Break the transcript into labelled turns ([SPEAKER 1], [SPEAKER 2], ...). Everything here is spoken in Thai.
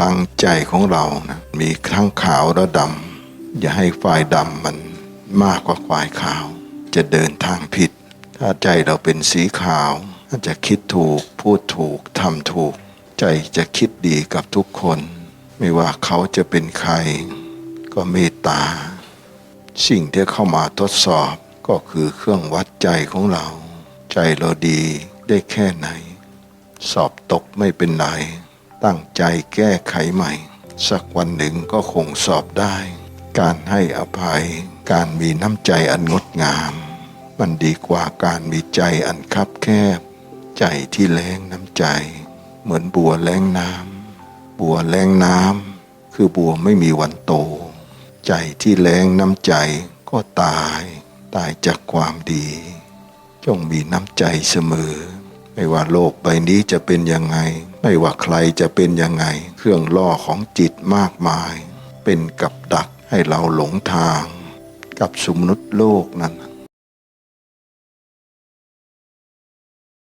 [SPEAKER 1] ลังใจของเรานะมีทั้งขาวและดำอย่าให้ฝ่ายดำมันมากกว่าฝ่ายขาว จะเดินทางผิด ถ้าใจเราเป็นสีขาวจะคิดถูกพูดถูกทำถูก ใจจะคิดดีกับทุกคน ไม่ว่าเขาจะเป็นใคร ก็เมตตา สิ่งที่เข้ามาทดสอบก็คือเครื่องวัดใจของเรา ใจเราดีได้แค่ไหน สอบตกไม่เป็นไร ตั้งใจแก้ไขใหม่ สักวันหนึ่งก็คงสอบได้ การให้อภัย การมีน้ำใจอันงดงาม มันดีกว่าการมีใจอันคับแคบ ใจที่แรงน้ำใจ เหมือนบัวแรงน้ำบัวแรงน้ำคือบัวไม่มีวันโต ใจที่แรงน้ำใจก็ตาย ตายจากความดี จงมีน้ำใจเสมอ ไม่ว่าโลกใบนี้จะเป็นยังไง ไม่ว่าใครจะเป็นยังไง เครื่องล่อของจิตมากมาย เป็นกับดักให้เราหลงทาง กับสมนุษย์โลกนั้น